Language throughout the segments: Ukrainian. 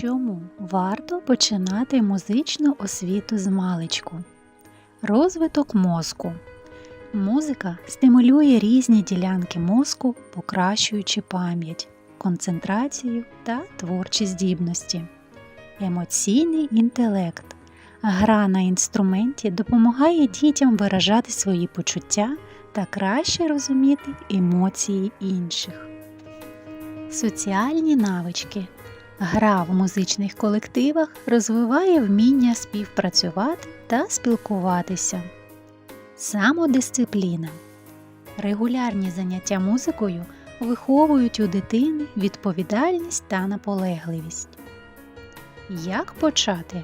Чому варто починати музичну освіту з маличку? Розвиток мозку. Музика стимулює різні ділянки мозку, покращуючи пам'ять, концентрацію та творчі здібності. Емоційний інтелект. Гра на інструменті допомагає дітям виражати свої почуття та краще розуміти емоції інших. Соціальні навички. Гра в музичних колективах розвиває вміння співпрацювати та спілкуватися. Самодисципліна. Регулярні заняття музикою виховують у дитини відповідальність та наполегливість. Як почати?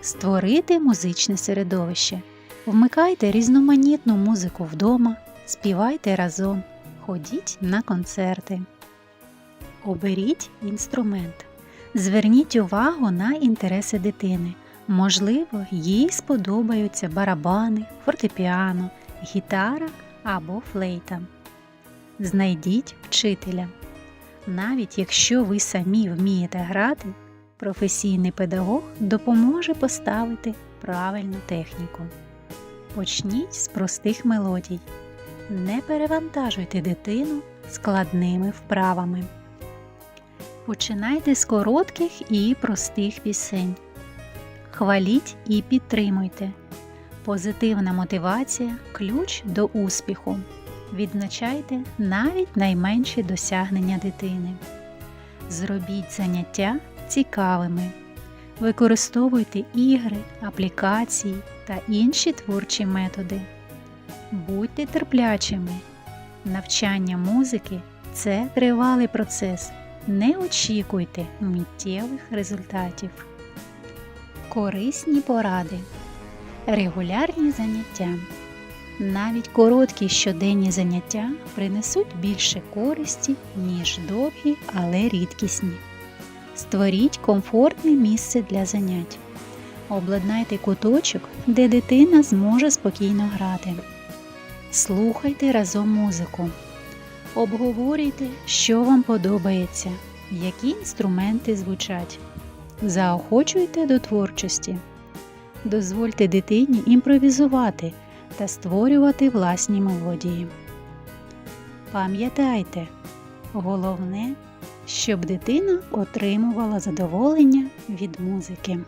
Створити музичне середовище. Вмикайте різноманітну музику вдома, співайте разом, ходіть на концерти. Оберіть інструмент. Зверніть увагу на інтереси дитини. Можливо, їй сподобаються барабани, фортепіано, гітара або флейта. Знайдіть вчителя. Навіть якщо ви самі вмієте грати, професійний педагог допоможе поставити правильну техніку. Почніть з простих мелодій. Не перевантажуйте дитину складними вправами. Починайте з коротких і простих пісень. Хваліть і підтримуйте. Позитивна мотивація ключ до успіху. Відзначайте навіть найменші досягнення дитини. Зробіть заняття цікавими. Використовуйте ігри, аплікації та інші творчі методи. Будьте терплячими. Навчання музики це тривалий процес. Не очікуйте миттєвих результатів. Корисні поради. Регулярні заняття. Навіть короткі щоденні заняття принесуть більше користі, ніж довгі, але рідкісні. Створіть комфортне місце для занять. Обладнайте куточок, де дитина зможе спокійно грати. Слухайте разом музику. Обговорюйте, що вам подобається, які інструменти звучать. Заохочуйте до творчості. Дозвольте дитині імпровізувати та створювати власні мелодії. Пам'ятайте, головне, щоб дитина отримувала задоволення від музики.